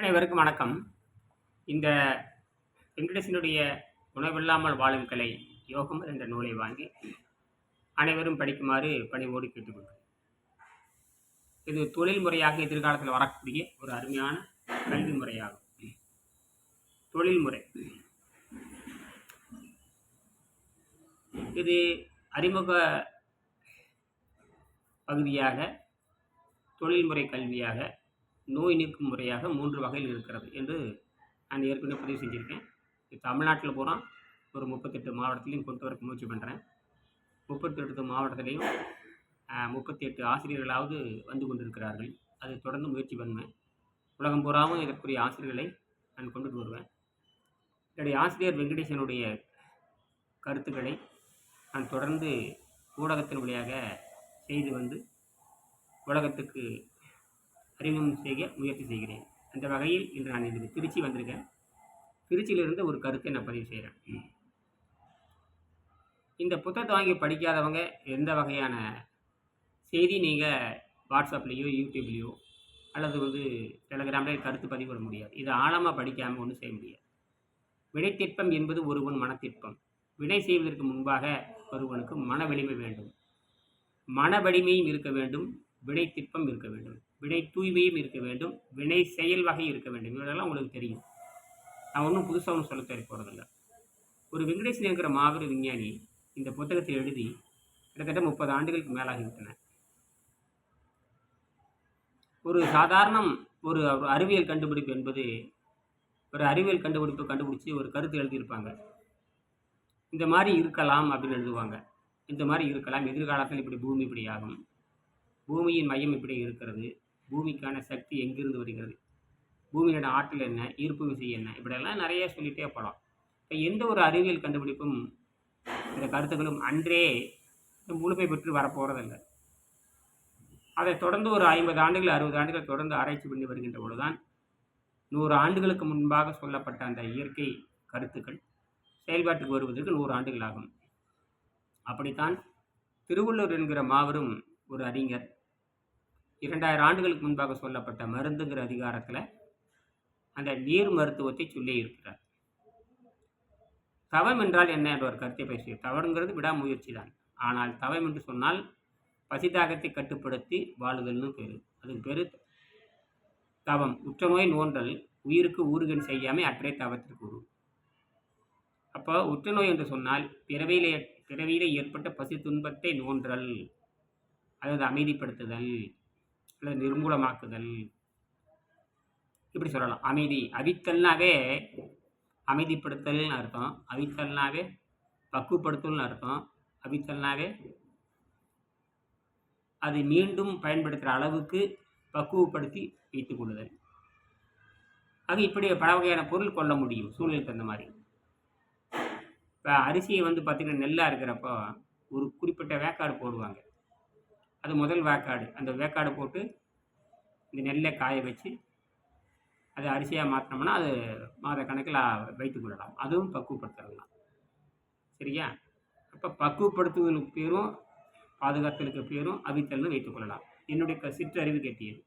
அனைவருக்கும் வணக்கம். இந்த வெங்கடேசனுடைய உணவில்லாமல் வாழும் கலை யோகம் என்ற நூலை வாங்கி அனைவரும் படிக்குமாறு பணிவோடு கேட்டுக்கொள்கிறேன். இது தொழில் முறையாக எதிர்காலத்தில் வரக்கூடிய ஒரு அருமையான கல்வி முறையாகும். தொழில்முறை இது அறிமுக பகுதியாக தொழில்முறை கல்வியாக நோய் நீக்கும் முறையாக மூன்று வகையில் இருக்கிறது என்று நான் ஏற்கனவே பதிவு செஞ்சுருக்கேன். தமிழ்நாட்டில் பூரா ஒரு முப்பத்தெட்டு மாவட்டத்திலையும் கொண்டு வரக்கு முயற்சி பண்ணுறேன் முப்பத்தெட்டு மாவட்டத்திலையும் முப்பத்தி எட்டு ஆசிரியர்களாவது வந்து கொண்டிருக்கிறார்கள். அதை தொடர்ந்து முயற்சி பண்ணுவேன். உலகம் பூராவும் இதற்குரிய ஆசிரியர்களை நான் கொண்டுட்டு வருவேன். என்னுடைய ஆசிரியர் வெங்கடேசனுடைய கருத்துக்களை நான் தொடர்ந்து ஊடகத்தின் வழியாக செய்து வந்து உலகத்துக்கு அறிமுகம் செய்ய முயற்சி செய்கிறேன். அந்த வகையில் இன்று நான் இன்று திருச்சி வந்திருக்கேன். திருச்சியிலிருந்து ஒரு கருத்தை நான் பதிவு செய்கிறேன் இந்த புத்தகத்தை வாங்கி படிக்காதவங்க எந்த வகையான செய்தி நீங்கள் வாட்ஸ்அப்லேயோ யூடியூப்லேயோ அல்லது வந்து டெலகிராமில் கருத்து பதிவிட முடியாது. இதை ஆழமாக படிக்காமல் ஒன்றும் செய்ய முடியாது. விடைத்திற்பம் என்பது ஒருவன் மனத்திற்பம் விடை செய்வதற்கு முன்பாக ஒருவனுக்கு மன வலிமை வேண்டும். மன வலிமையும் இருக்க வேண்டும். விடை இருக்க வேண்டும். விடை தூய்மையும் இருக்க வேண்டும் வினை செயல் வகை இருக்க வேண்டும். இவரெல்லாம் உங்களுக்கு தெரியும். நான் ஒன்றும் புதுசாக ஒன்றும் சொல்ல தெரிய போகிறதில்ல ஒரு வெங்கடேசன் மாபெரும் விஞ்ஞானி இந்த புத்தகத்தை எழுதி கிட்டத்தட்ட முப்பது ஆண்டுகளுக்கு மேலாகிவிட்டன ஒரு சாதாரணம் ஒரு அறிவியல் கண்டுபிடிப்பு என்பது ஒரு அறிவியல் கண்டுபிடிப்பு கண்டுபிடிச்சி ஒரு கருத்து எழுதியிருப்பாங்க. இந்த மாதிரி இருக்கலாம் அப்படின்னு எழுதுவாங்க. இந்த மாதிரி இருக்கலாம். எதிர்காலத்தில் இப்படி பூமி இப்படி ஆகும். பூமியின் மையம் இப்படி இருக்கிறது. பூமிக்கான சக்தி எங்கிருந்து வருகிறது? பூமியோட ஆற்றல் என்ன? ஈர்ப்பு விசை என்ன? இப்படியெல்லாம் நிறைய சொல்லிகிட்டே போகலாம். இப்போ எந்த ஒரு அறிவியல் கண்டுபிடிப்பும் இந்த கருத்துக்களும் அன்றே முழுமை பெற்று வரப்போகிறதில்லை அதை தொடர்ந்து ஒரு ஐம்பது ஆண்டுகள் அறுபது ஆண்டுகள் தொடர்ந்து ஆராய்ச்சி பண்ணி வருகின்ற பொழுதுதான் நூறு ஆண்டுகளுக்கு முன்பாக சொல்லப்பட்ட அந்த இயற்கை கருத்துக்கள் செயல்பாட்டுக்கு வருவதற்கு நூறு ஆண்டுகள் ஆகும். அப்படித்தான் திருவள்ளுவர் என்கிற மாபெரும் ஒரு அறிஞர் இரண்டாயிரம் ஆண்டுகளுக்கு முன்பாக சொல்லப்பட்ட மருந்துங்கிற அதிகாரத்தில் அந்த நீர் மருத்துவத்தை சொல்லி இருக்கிறார். தவம் என்றால் என்ன என்ற ஒரு கருத்தை பேசிய தவறுங்கிறது விடாமுயற்சி தான். ஆனால் தவம் என்று சொன்னால் பசிதாகத்தை கட்டுப்படுத்தி வாழுதல்னு பேர். அதுக்கு பெரு தவம். உற்றநோய் நோன்றல் உயிருக்கு ஊறுகன் செய்யாமல் அற்றே தவத்திற்கு உரு. அப்போ உற்றநோய் என்று சொன்னால் பிறவியில பிறவியில் ஏற்பட்ட பசி துன்பத்தை நோன்றல் அதாவது அமைதிப்படுத்துதல். இல்லை நிர்மூலமாக்குதல். இப்படி சொல்லலாம். அமைதி. அவித்தல்னாவே அமைதிப்படுத்தல்னு அர்த்தம். அவித்தல்னாவே பக்குவப்படுத்தல்னு அர்த்தம். அவித்தல்னாவே அது மீண்டும் பயன்படுத்துகிற அளவுக்கு பக்குவப்படுத்தி வைத்துக் கொள்ளுதல். ஆக இப்படி பல வகையான பொருள் கொள்ள முடியும். சூழ்நிலை தகுந்த மாதிரி. இப்போ அரிசியை வந்து பார்த்திங்கன்னா நெல்லாக இருக்கிறப்போ ஒரு குறிப்பிட்ட வேக்காடு போடுவாங்க. அது முதல் வேக்காடு. அந்த வேக்காடு போட்டு இந்த நெல்லை காய வச்சு அது அரிசியாக மாற்றினோம்னா அது மாத கணக்கில் வைத்துக் கொள்ளலாம். அதுவும் பக்குவப்படுத்தலாம். சரியா? அப்போ பக்குவப்படுத்துவதற்கு பேரும் பாதுகாத்தலுக்கு பேரும் அவித்தல்னு வைத்துக் கொள்ளலாம். என்னுடைய சிற்றறிவு கேட்டியது.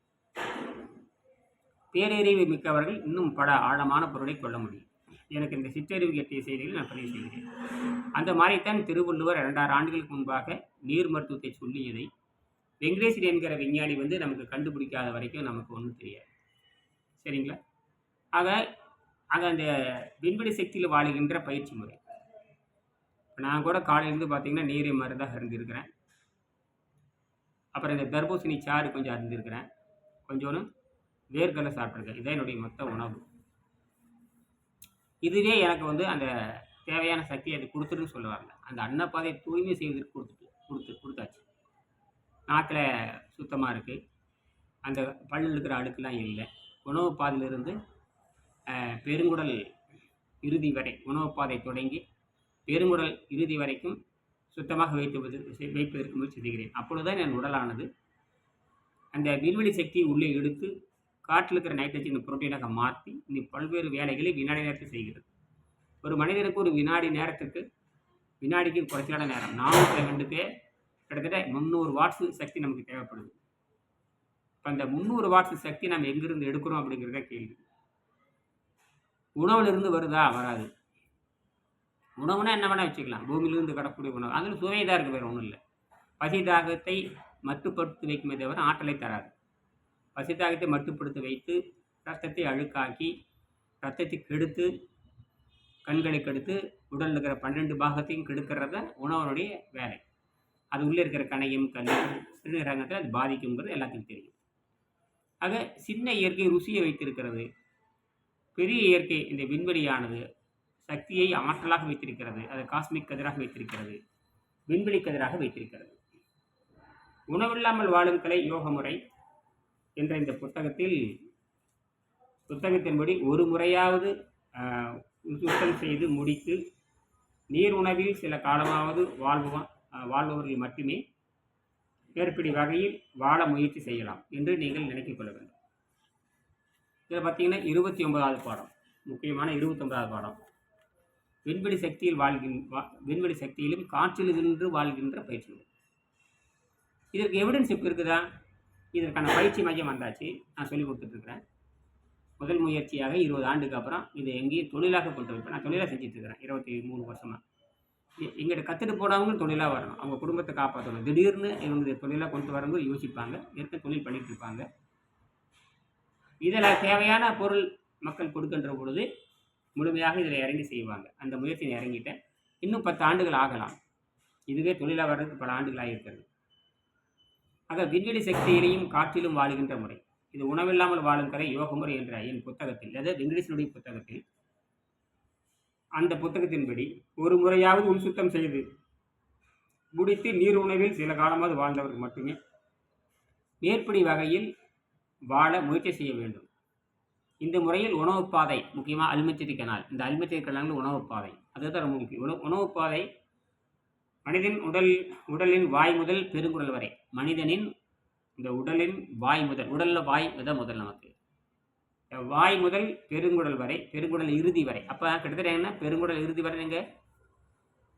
பேரறிவு மிக்கவர்கள் இன்னும் பல ஆழமான பொருளை கொள்ள முடியும். எனக்கு இந்த சிற்றறிவு கட்டிய செய்திகளை நான் பதிவு செய்கிறேன். அந்த மாதிரித்தான் திருவள்ளுவர் இரண்டாயிரம் ஆண்டுகளுக்கு முன்பாக நீர் மருத்துவத்தை சொல்லியதை வெங்கடேசன் என்கிற விஞ்ஞானி வந்து நமக்கு கண்டுபிடிக்காத வரைக்கும் நமக்கு ஒன்றும் தெரியாது. சரிங்களா? ஆக ஆக அந்த விண்வெளி சக்தியில் வாழுகின்ற பயிற்சி முறை. நான் கூட காலையிலேருந்து பார்த்தீங்கன்னா நீரை மருந்தாக இருந்திருக்கிறேன் அப்புறம் இந்த தர்பூசணி சாறு கொஞ்சம் அருந்திருக்கிறேன் கொஞ்சோன்னு வேர்க்கடலை சாப்பிட்ருக்கேன் இதான் என்னுடைய மொத்த உணவு. இதுவே எனக்கு வந்து அந்த தேவையான சக்தி அது கொடுத்துருன்னு சொல்லுவாங்க. அந்த அன்னப்பாதையை தூய்மை செய்வதற்கு கொடுத்துட்டு கொடுத்து கொடுத்தாச்சு. நாக்கில் சுத்தமாக இருக்குது அந்த பல்லில் இருக்கிற அழுக்கெலாம் இல்லை. உணவு பாதையிலிருந்து பெருங்குடல் இறுதி வரை உணவு பாதை தொடங்கி பெருங்குடல் இறுதி வரைக்கும் சுத்தமாக வைத்து வைப்பதற்கு முயற்சி செய்கிறேன். அப்பொழுதுதான் என் உடலானது அந்த விண்வெளி சக்தியை உள்ளே எடுத்து காற்றில் இருக்கிற நைட்ரஜன் புரோட்டீனாக மாற்றி இந்த பல்வேறு வேலைகளை வினாடி நேரத்தில் செய்கிறது. ஒரு மனிதனுக்கு ஒரு வினாடி நேரத்துக்கு வினாடிக்கு குறைச்சலான நேரம் நானூற்றி ரெண்டுக்கு கிட்டத்தட்ட முந்நூறு வாட்ஸ் சக்தி நமக்கு தேவைப்படுது. இப்போ அந்த முந்நூறு வாட்ஸ் சக்தி நம்ம எங்கேருந்து எடுக்கிறோம் அப்படிங்கிறத கேள்வி. உணவுலேருந்து வருதா? வராது. உணவுனா என்ன வேணால் வச்சுக்கலாம். பூமியிலிருந்து கடக்கூடிய உணவு. அதில் சுவை தான் இருக்குது வேறு ஒன்றும் இல்லை. பசி தாகத்தை மட்டுப்படுத்தி வைக்குமே தவிர ஆற்றலை தராது. பசி தாகத்தை மட்டுப்படுத்தி வைத்து ரத்தத்தை அழுக்காக்கி ரத்தத்தை கெடுத்து கண்களை கெடுத்து உடலில் இருக்கிற பன்னெண்டு பாகத்தையும் கெடுக்கிறத உணவனுடைய வேலை. அது உள்ளே இருக்கிற கணையம் கல் சிறுநீரகத்தை அது பாதிக்குங்கிறது எல்லாத்துக்கும் தெரியும். ஆக சின்ன இயற்கை ருசியை வைத்திருக்கிறது. பெரிய இயற்கை இந்த விண்வெளியானது சக்தியை ஆற்றலாக வைத்திருக்கிறது. அது காஸ்மிக் கதிராக வைத்திருக்கிறது. விண்வெளி கதிராக வைத்திருக்கிறது. உணவில்லாமல் வாழும் கலை யோக முறை என்ற இந்த புத்தகத்தில் புத்தகத்தின்படி ஒரு முறையாவது சுத்தம் செய்து முடித்து நீர் உணவில் சில காலமாவது வாழ்வோம் வாழ்பவர்கள் மட்டுமே மேற்படி வகையில் வாழ முயற்சி செய்யலாம் என்று நீங்கள் நினைத்துக் கொள்ள வேண்டும். இதில் பார்த்தீங்கன்னா இருபத்தி ஒன்பதாவது பாடம் முக்கியமான இருபத்தொன்பதாவது பாடம். விண்வெளி சக்தியில் வாழ்கின் வா- விண்வெளி சக்தியிலும் காற்றில் நின்று வாழ்கின்ற பயிற்சிகள். இதற்கு எவிடன்ஸ் இப்போ இருக்குதா? இதற்கான பயிற்சி மையம் வந்தாச்சு. நான் சொல்லி கொடுத்துட்ருக்குறேன். முதல் முயற்சியாக இருபது ஆண்டுக்கு அப்புறம் இதை எங்கேயும் தொழிலாக கொண்டு வைப்பேன் நான் தொழிலாக செஞ்சுட்டு இருக்கிறேன் இருபத்தி மூணு வருஷமாக எங்கிட்ட கற்றுட்டு போனவங்க தொழிலாக வரணும். அவங்க குடும்பத்தை காப்பாற்றணும் திடீர்னு இவங்க தொழிலாக கொண்டு வரும்போது யோசிப்பாங்க. ஏற்க தொழில் பண்ணிட்டு இருப்பாங்க. இதில் தேவையான பொருள் மக்கள் கொடுக்கின்ற பொழுது முழுமையாக இதில் இறங்கி செய்வாங்க. அந்த முயற்சியில் இறங்கிட்டேன். இன்னும் பத்து ஆண்டுகள் ஆகலாம். இதுவே தொழிலாக வர்றதுக்கு பல ஆண்டுகள் ஆகியிருக்கிறது ஆக விண்வெளி சக்தியிலையும் காற்றிலும் வாழுகின்ற முறை. இது உணவில்லாமல் வாழும் கரை யோக முறை என்ற என் புத்தகத்தில் அதாவது வெங்கடேசனுடைய புத்தகத்தில் அந்த புத்தகத்தின்படி ஒரு முறையாவது உள் சுத்தம் செய்து முடித்து நீர் உணவில் சில காலமாவது வாழ்ந்தவர்கள் மட்டுமே மேற்படி வகையில் வாழ முயற்சி செய்ய வேண்டும். இந்த முறையில் உணவுப் பாதை முக்கியமாக அல்மச்சதி கனால் இந்த அல்மச்சதி கனால் உணவுப் பாதை. அதுதான் ரொம்ப முக்கியம். உணவு உணவுப் பாதை மனிதன் உடல் உடலின் வாய் முதல் பெருங்குடல் வரை. மனிதனின் இந்த உடலின் வாய் முதல் உடலில் வாய் தான் முதல் நமக்கு. வாய் முதல் பெருங்குடல் வரை பெருங்குடல் இறுதி வரை. அப்போ கிட்டத்தட்ட என்ன? பெருங்குடல் இறுதி வரை நீங்கள்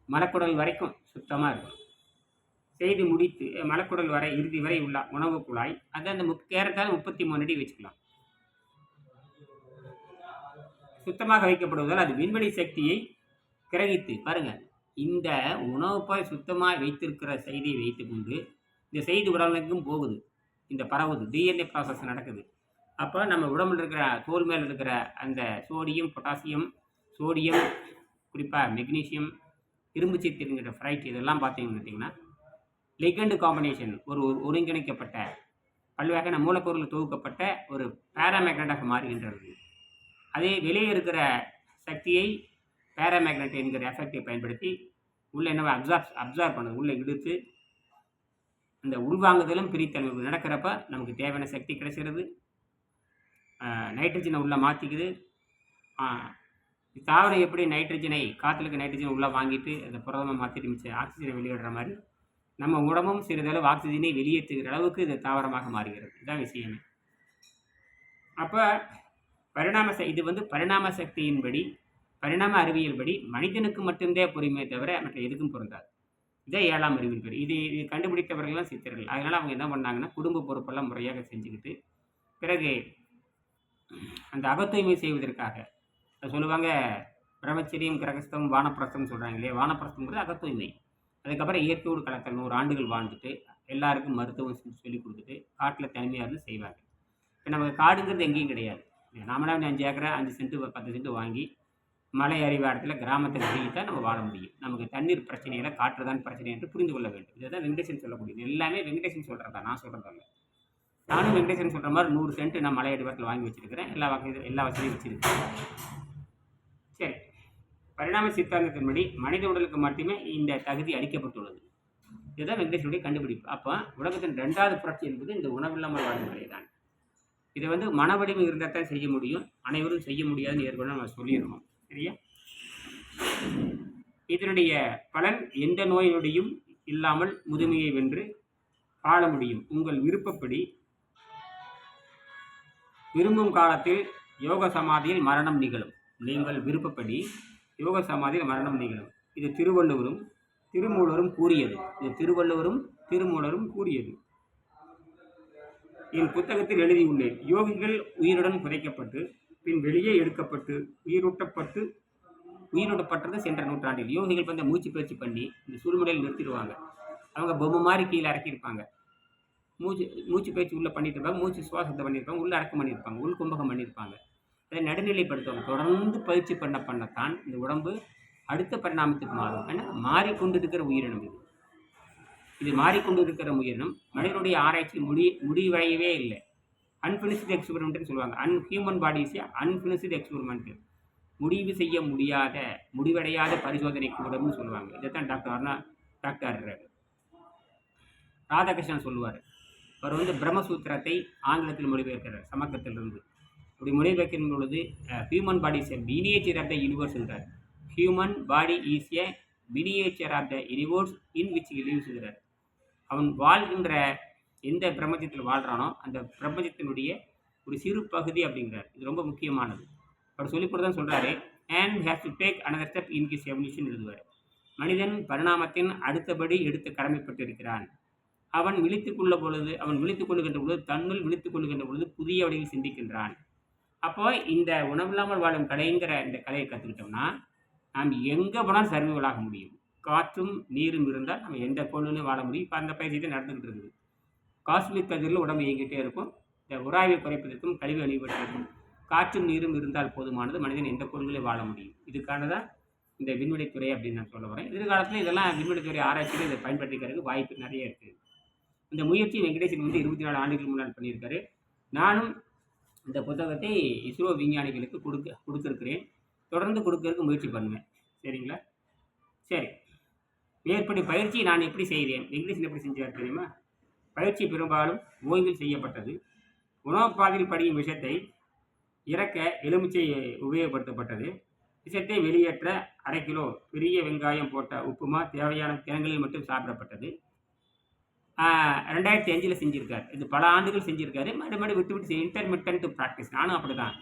மலக்குடல் வரைக்கும் சுத்தமாக இருக்கும். செய்து முடித்து மலக்குடல் வரை இறுதி வரை உள்ள உணவு குழாய் அது அந்த முப் கேரத்தால் முப்பத்தி மூணு அடி வச்சுக்கலாம். சுத்தமாக வைக்கப்படுவதால் அது விண்வெளி சக்தியை கிரகித்து பாருங்கள் இந்த உணவுப்பாய் சுத்தமாக வைத்திருக்கிற செய்தியை வைத்துக்கொண்டு இந்த செய்தி உடலுக்கும் போகுது. இந்த பரவுது. டிஎன்ஏ ப்ராசஸ் நடக்குது. அப்போ நம்ம உடம்புல இருக்கிற தோல் மேலே இருக்கிற அந்த சோடியம் பொட்டாசியம் சோடியம் குறிப்பாக மெக்னீசியம் இரும்பு சத்துங்கிற ஃப்ரைட் இதெல்லாம் பார்த்தீங்கன்னு பார்த்தீங்கன்னா லெகண்ட் காம்பினேஷன் ஒரு ஒரு ஒருங்கிணைக்கப்பட்ட பல்வகையான மூலப்பொருள் தொகுக்கப்பட்ட ஒரு பேராமேக்னட்டாக மாறுகின்றது. அதே வெளியே இருக்கிற சக்தியை பேராமேக்னட் என்கிற எஃபெக்டை பயன்படுத்தி உள்ளே என்னவோ அப்சார்ப் அப்சார்ப் பண்ணுது. உள்ளே இழுத்து அந்த உள்வாங்குதலும் பிரித்தல் நடக்கிறப்ப நமக்கு தேவையான சக்தி கிடைச்சிருது. நைட்ரஜனை உள்ளே மாற்றிக்குது தாவரம் எப்படி நைட்ரஜனை காற்றுல நைட்ரஜன் நைட்ரஜனை உள்ளே வாங்கிட்டு அதை புரதமாக மாற்றிட்டு மிச்சம் ஆக்சிஜனை வெளியிடுற மாதிரி நம்ம உடம்பும் சிறிதளவு ஆக்சிஜனை வெளியேற்றுகிற அளவுக்கு இது தாவரமாக மாறுகிறது. இதுதான் விஷயமே. அப்போ பரிணாம ச இது வந்து பரிணாம சக்தியின்படி பரிணாம அறிவியல் படி மனிதனுக்கு மட்டும்தே பொறுமையை தவிர மற்ற எதுக்கும் பொருந்தாது. இதே ஏழாம் அறிவியல் பேர் இது இது கண்டுபிடித்தவர்கள்லாம் சித்தர்கள். அதனால் அவங்க என்ன பண்ணாங்கன்னா குடும்ப பொறுப்பெல்லாம் முறையாக செஞ்சுக்கிட்டு பிறகு அந்த அகத்தூய்மை செய்வதற்காக. சொல்லுவாங்க பிரம்மச்சரியம் கிரகஸ்தம் வானப்பிரஸ்தம் சொல்கிறாங்க இல்லையா? வானப்பிரஸ்தம்ங்கிறது அகத்தூய்மை அதுக்கப்புறம் இயற்கையோடு கலத்தல் நூறு ஆண்டுகள் வாழ்ந்துட்டு எல்லாருக்கும் மருத்துவம் செஞ்சு சொல்லி கொடுத்துட்டு காட்டில் தனிமையாக இருந்து செய்வாங்க. இப்போ நமக்கு காடுங்கிறது எங்கேயும் கிடையாது. நாமளே அஞ்சு ஏக்கரை அஞ்சு சென்ட்டு பத்து சென்ட்டு வாங்கி மலை அறிவாரத்தில் கிராமத்தில் தான் நம்ம வாழ முடியும். நமக்கு தண்ணீர் பிரச்சனையில் காற்று தான் பிரச்சனை என்று புரிந்து கொள்ள வேண்டும். இதுதான் வெங்கடேசன் சொல்லக்கூடியது. எல்லாமே வெங்கடேசன் சொல்கிறதா நான் சொல்கிறதல்ல நானும் வெங்கடேசன் சொல்கிற மாதிரி நூறு சென்ட் நான் மலை அடிவாரத்தில் வாங்கி வச்சிருக்கிறேன். எல்லா வகை எல்லா வசதியும் வச்சுருக்கேன் சரி. பரிணாம சித்தாந்தத்தின்படி மனித உடலுக்கு மட்டுமே இந்த தகுதி அளிக்கப்பட்டுள்ளது. இதுதான் வெங்கடேசனுடைய கண்டுபிடிப்பு. அப்போ உலகத்தின் ரெண்டாவது புரட்சி என்பது இந்த உணவில்லாமல் வாழும் முறை தான். இதை வந்து மன வலிமை இருந்தால் தான் செய்ய முடியும். அனைவரும் செய்ய முடியாதுன்னு ஏற்கனவே நம்ம சொல்லியிருக்கோம். சரியா? இதனுடைய பலன் எந்த நோயினுடையும் இல்லாமல் முதுமையை வென்று வாழ முடியும். உங்கள் விருப்பப்படி விரும்பும் காலத்தில் யோக சமாதியில் மரணம் நிகழும். நீங்கள் விருப்பப்படி யோக சமாதியில் மரணம் நிகழும். இது திருவள்ளுவரும் திருமூலரும் கூறியது. இது திருவள்ளுவரும் திருமூலரும் கூறியது. என் புத்தகத்தில் எழுதியுள்ளேன். யோகிகள் உயிருடன் புதைக்கப்பட்டு பின் வெளியே எடுக்கப்பட்டு உயிரூட்டப்பட்டு உயிரூட்டப்பட்டது சென்ற நூற்றாண்டில். யோகிகள் வந்து மூச்சு பயிற்சி பண்ணி இந்த சூழ்நிலையில் நிறுத்திடுவாங்க. அவங்க பொம்மை மாதிரி கீழே இறக்கியிருப்பாங்க. மூச்சு மூச்சு பயிற்சி உள்ளே பண்ணியிருப்பாங்க இருப்பாங்க மூச்சு சுவாசத்தை பண்ணியிருப்பாங்க உள்ளே அடக்கம் பண்ணியிருப்பாங்க உள் கும்பகம் பண்ணியிருப்பாங்க. அதை நடுநிலைப்படுத்துவாங்க. தொடர்ந்து பயிற்சி பண்ண பண்ணத்தான் இந்த உடம்பு அடுத்த பரிணாமத்துக்கு மாறும். ஏன்னா மாறிக்கொண்டு இருக்கிற உயிரினம் இது. இது மாறிக்கொண்டு இருக்கிற உயிரினம். மனிதனுடைய ஆராய்ச்சி முடி முடிவடையவே இல்லை. அன்பினிஷ்டு எக்ஸ்பெரிமெண்ட்னு சொல்லுவாங்க. An human body's unfinished experiment முடிவு செய்ய முடியாத முடிவடையாத பரிசோதனை கூடம்னு சொல்லுவாங்க. இதைத்தான் டாக்டர் அருணா டாக்டர் ராதாகிருஷ்ணன் சொல்லுவார். அவர் வந்து பிரம்மசூத்திரத்தை ஆங்கிலத்தில் மொழிபெயர்க்கிறார் சமக்கத்திலிருந்து இப்படி மொழிபெயர்க்கும் பொழுது human body is a miniature of the யூனிவர்ஸ்ன்றார் human body is a miniature of the universe in which லிவ்ஸ்கிறார் அவன் வாழ்கின்ற எந்த பிரபஞ்சத்தில் வாழ்கிறானோ அந்த பிரபஞ்சத்தினுடைய ஒரு சிறு பகுதி அப்படிங்கிறார். இது ரொம்ப முக்கியமானது. அவர் சொல்லிக் தான் சொல்கிறாரு and has to take another step in his evolution எழுதுவார். மனிதன் பரிணாமத்தின் அடுத்தபடி எடுத்து கடமைப்பட்டிருக்கிறான். அவன் விழித்துக் கொள்ள பொழுது அவன் விழித்துக் கொள்ளுகின்ற பொழுது தன்னுள் விழித்துக் கொள்ளுகின்ற பொழுது புதிய வழியில் சிந்திக்கின்றான். அப்போ இந்த உணவில்லாமல் வாழும் கலைங்கிற இந்த கலையை கற்றுக்கிட்டோம்னா நாம் எங்கே போனாலும் சர்வீவலாக முடியும். காற்றும் நீரும் இருந்தால் நம்ம எந்த பொருளும் வாழ முடியும். இப்போ அந்த பயிற்சி தான் நடந்துகிட்டு இருக்குது. காஸ்மிக் கதிரில் உடம்பு இயங்கிட்டே இருக்கும். இந்த உராய்வை குறைப்பதற்கும் கழிவு அழிவதற்கும் காற்றும் நீரும் இருந்தால் போதுமானது மனிதன் எந்த பொருள்களையும் வாழ முடியும். இதுக்கான தான் இந்த விண்வெளித்துறை அப்படின்னு நான் சொல்ல வரேன் எதிர்காலத்தில் இதெல்லாம் விண்வெளித்துறை ஆராய்ச்சியில் இதை பயன்படுத்திக்கிறதுக்கு வாய்ப்பு நிறைய இருக்குது இந்த முயற்சி வெங்கடேசன் வந்து இருபத்தி நாலு ஆண்டுகள் முன்னால் பண்ணியிருக்காரு. நானும் இந்த புத்தகத்தை இஸ்ரோ விஞ்ஞானிகளுக்கு கொடுக்க கொடுத்துருக்கிறேன். தொடர்ந்து கொடுக்கறதுக்கு முயற்சி பண்ணுவேன். சரிங்களா? சரி. மேற்படி பயிற்சி நான் எப்படி செய்தேன் வெங்கடேசன் எப்படி செஞ்சார் தெரியுமா? பயிற்சி பெரும்பாலும் ஓய்வில் செய்யப்பட்டது. உணவுப்பாதையில் படியும் விஷத்தை இறக்க எலுமிச்சை உபயோகப்படுத்தப்பட்டது. விஷத்தை வெளியேற்ற அரை கிலோ பெரிய வெங்காயம் போட்ட உப்புமா தேவையான தினங்களில் மட்டும் சாப்பிடப்பட்டது. ரெண்டாயிரத்தி அஞ்சில் செஞ்சுருக்காரு. இது பல ஆண்டுகள் செஞ்சுருக்காரு. மறுபடியும் விட்டு விட்டு இன்டர்மிட்டன்ட் ப்ராக்டிஸ் நானும் அப்படி தான்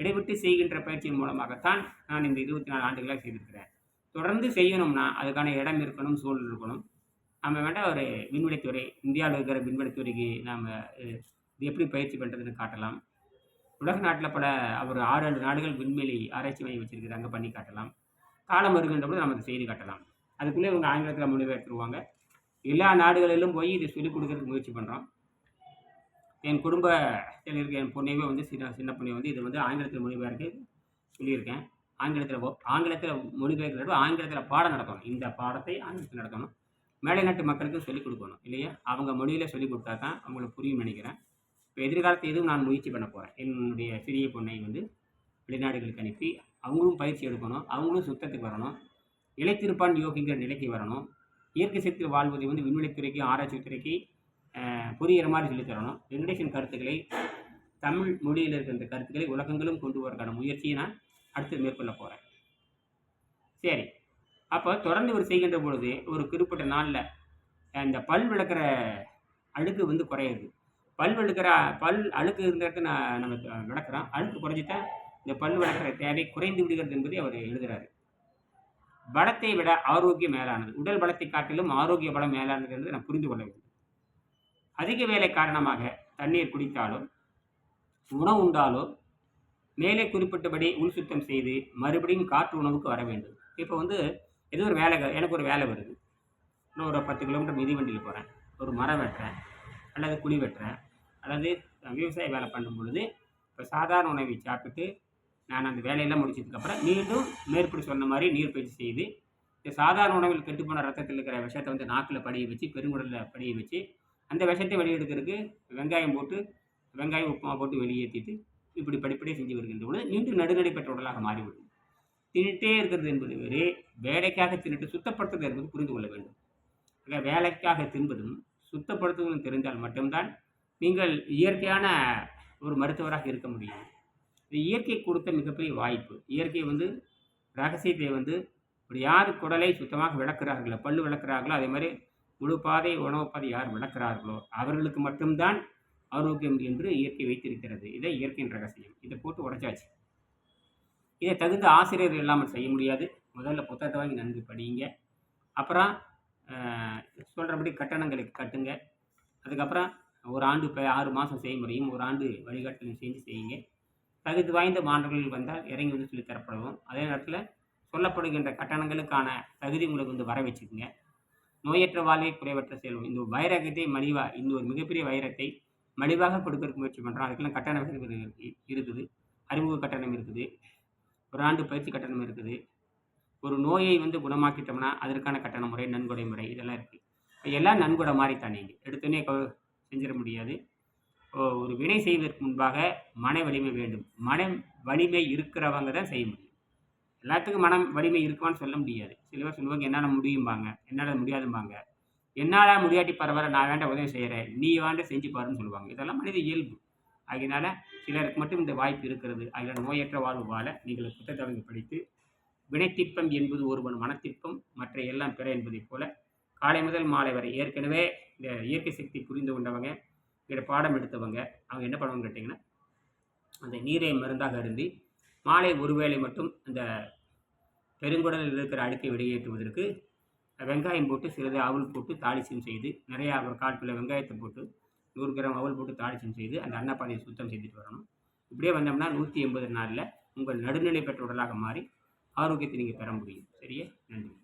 இடைவிட்டு செய்கின்ற பயிற்சியின் மூலமாகத்தான் நான் இந்த இருபத்தி நாலு ஆண்டுகளாக செய்திருக்கிறேன். தொடர்ந்து செய்யணும்னா அதுக்கான இடம் இருக்கணும் சூழல் இருக்கணும். நம்ம வேண்டாம் ஒரு விண்வெளித்துறை இந்தியாவில் இருக்கிற விண்வெளித்துறைக்கு நாம் இது எப்படி பயிற்சி பண்ணுறதுன்னு காட்டலாம். உலக நாட்டில் பல ஒரு ஆறு ஏழு நாடுகள் விண்வெளி ஆராய்ச்சி மையம் வச்சிருக்குது அங்கே பண்ணி காட்டலாம். காலம் வருகின்ற போது நம்ம அதை செய்து காட்டலாம். அதுக்குள்ளே இவங்க ஆங்கிலத்தில் மொழிபெயர்த்துருவாங்க. எல்லா நாடுகளிலும் போய் இதை சொல்லிக் கொடுக்கறதுக்கு முயற்சி பண்ணுறோம் என் குடும்ப இருக்க என் பொண்ணையுமே வந்து சின்ன சின்ன பொண்ணை வந்து இதை வந்து ஆங்கிலத்தில் மொழிபெயர்க்கு சொல்லியிருக்கேன். ஆங்கிலத்தில் ஆங்கிலத்தில் மொழிபெயர்க்கிறப்ப ஆங்கிலத்தில் பாடம் நடத்தணும். இந்த பாடத்தை ஆங்கிலத்தில் நடத்தணும். மேலை நாட்டு மக்களுக்கு சொல்லிக் கொடுக்கணும் இல்லையா? அவங்க மொழியில் சொல்லிக் கொடுத்தா தான் அவங்களுக்கு புரியும் நினைக்கிறேன். இப்போ எதிர்காலத்தை எதுவும் நான் முயற்சி பண்ண போகிறேன் என்னுடைய சிறிய பொண்ணை வந்து வெளிநாடுகளுக்கு அனுப்பி அவங்களும் பயிற்சி எடுக்கணும். அவங்களும் சுத்தத்துக்கு வரணும். இலைத்திருப்பான் யோகிங்கிற நிலைக்கு வரணும். இயற்கை சக்தியில் வாழ்வதை வந்து விண்வெளித்துறைக்கு ஆராய்ச்சி துறைக்கு புரிகிற மாதிரி சொல்லித் தரணும். கருத்துக்களை தமிழ் மொழியில் இருக்கின்ற கருத்துக்களை உலகங்களும் கொண்டு வரக்கான முயற்சியை நான் அடுத்து மேற்கொள்ள போகிறேன் சரி. அப்போ தொடர்ந்து இவர் செய்கின்ற பொழுது ஒரு குறிப்பிட்ட நாளில் இந்த பல் விளக்குற அழுக்கு வந்து குறையுது. பல் விளக்குற பல் அழுக்கு இருந்த நான் நம்ம விளக்குறோம். அழுக்கு குறைஞ்சிட்டா இந்த பல் விளக்குற தேவை குறைந்து விடுகிறது என்பதை அவர் எழுதுகிறாரு பலத்தை விட ஆரோக்கியம் மேலானது. உடல் பலத்தை காட்டிலும் ஆரோக்கிய பலம் மேலானது என்று நான் புரிந்து கொள்ள வேண்டும். அதிக வேலை காரணமாக தண்ணீர் குடித்தாலும் உணவு உண்டாலோ மேலே குறிப்பிட்டபடி உள் சுத்தம் செய்து மறுபடியும் காற்று உணவுக்கு வர வேண்டும். இப்போ வந்து ஏதோ ஒரு வேலை எனக்கு ஒரு வேலை வருது. இன்னும் ஒரு பத்து கிலோமீட்டர் மிதி வண்டியில் போகிறேன் ஒரு மரம் வெட்டுறேன். அல்லது குழி வெட்டுறேன். அல்லது விவசாய வேலை பண்ணும் பொழுது இப்போ சாதாரண உணவை சாப்பிட்டு நான் அந்த வேலையெல்லாம் முடிச்சதுக்கப்புறம் மீண்டும் மேற்படி சொன்ன மாதிரி நீர் பயிற்சி செய்து இந்த சாதாரண உணவில் கெட்டுப்போன ரத்தத்தில் இருக்கிற விஷத்தை வந்து நாக்கில் படிய வச்சு பெருங்குடலில் படிய வச்சு அந்த விஷத்தை வெளியெடுக்கிறதுக்கு வெங்காயம் போட்டு வெங்காயம் உப்புமா போட்டு வெளியேற்றிட்டு இப்படி படிப்படியாக செஞ்சு வருகின்ற பொழுது மீண்டும் நடுநடை பெற்ற உடலாக மாறிவிடும். தின்னுட்டே இருக்கிறது என்பது வேறு வேலைக்காக தின்னுட்டு சுத்தப்படுத்துவது என்பது புரிந்து கொள்ள வேண்டும். ஆக வேலைக்காக தின்பதும் சுத்தப்படுத்துவதும் தெரிந்தால் மட்டும்தான் நீங்கள் இயற்கையான ஒரு மருத்துவராக இருக்க முடியும். இது இயற்கை கொடுத்த மிகப்பெரிய வாய்ப்பு. இயற்கை வந்து ரகசியத்தை வந்து இப்படி யார் குடலை சுத்தமாக விளக்குறார்களோ பல்லு விளக்குறார்களோ அதே மாதிரி முழு பாதை உணவு பாதை யார் விளக்குறார்களோ அவர்களுக்கு மட்டும்தான் ஆரோக்கியம் என்று இயற்கை வைத்திருக்கிறது. இதை இயற்கையின் ரகசியம். இதை போட்டு உடைச்சாச்சு. இதை தகுந்த ஆசிரியர் இல்லாமல் செய்ய முடியாது. முதல்ல புத்தகத்தை வாங்கி நன்கு படியுங்க அப்புறம் சொல்கிறபடி கட்டணங்களுக்கு கட்டுங்க. அதுக்கப்புறம் ஒரு ஆண்டு ஆறு மாதம் செய்முறையும் ஒரு ஆண்டு வழிகாட்டலையும் செஞ்சு செய்யுங்க. தகுதி வாய்ந்த மாணவர்கள் வந்தால் இறங்கி வந்து சொல்லித் தரப்படவும். அதே நேரத்தில் சொல்லப்படுகின்ற கட்டணங்களுக்கான தகுதி உங்களுக்கு வந்து வர வச்சுக்கோங்க. நோயற்ற வாழ்வே குறைவற்ற செல்வம். இந்த வைரகத்தை மலிவாக இந்த ஒரு மிகப்பெரிய வைரத்தை மலிவாக கொடுக்கறதுக்கு முயற்சி பண்ணுறோம் அதுக்கெல்லாம் கட்டண இருக்குது. அறிமுக கட்டணம் இருக்குது. ஒரு ஆண்டு பயிற்சி கட்டணம் இருக்குது. ஒரு நோயை வந்து குணமாக்கிட்டோம்னா அதற்கான கட்டண முறை நன்கொடை முறை இதெல்லாம் இருக்குது எல்லாம் நன்கொடை மாதிரி தானே எடுத்தோன்னே செஞ்சிட முடியாது. ஒரு வினை செய்வதற்கு முன்பாக மன வலிமை வேண்டும். மன வலிமை இருக்கிறவங்க தான் செய்ய முடியும். எல்லாத்துக்கும் மனம் வலிமை இருக்குமான்னு சொல்ல முடியாது. சில பேர் சொல்லுவாங்க என்னால் முடியும்பாங்க. என்னால் முடியாதும்பாங்க. என்னால் முடியாட்டி பரவாயில்ல நான் வேண்டாம் உதவி செய்கிறேன் நீ வேண்ட செஞ்சு பாருன்னு சொல்லுவாங்க. இதெல்லாம் மனித இயல்பு. அதனால சிலருக்கு மட்டும் இந்த வாய்ப்பு இருக்கிறது. அதனால் நோயற்ற வாழ்வு வாழ நீங்கள் புத்தகத்தை படித்து வினைத்திற்பம் என்பது ஒருவன் மனத்திற்பம் மற்ற எல்லாம் பிற என்பதைப் போல காலை முதல் மாலை வரை ஏற்கனவே இந்த இயற்கை சக்தி புரிந்து கொண்டவங்க இதில் பாடம் எடுத்தவங்க அவங்க என்ன பண்ணுவாங்க கேட்டிங்கன்னா அந்த நீரை மருந்தாக அருந்தி மாலை ஒருவேளை மட்டும் அந்த பெருங்குடலில் இருக்கிற அழுக்கை வெளியேற்றுவதற்கு வெங்காயம் போட்டு சிறிது அவல் போட்டு தாளிச்சம் செய்து நிறையா ஒரு காட்டில் வெங்காயத்தை போட்டு நூறு கிராம் அவல் போட்டு தாளிச்சம் செய்து அந்த அன்னப்பாதையை சுத்தம் செய்துட்டு வரணும். இப்படியே வந்தோம்னா நூற்றி எண்பது நாளில் உங்கள் நடுநிலை பெற்ற உடலாக மாறி ஆரோக்கியத்தை நீங்கள் பெற முடியும். சரியா? நன்றி.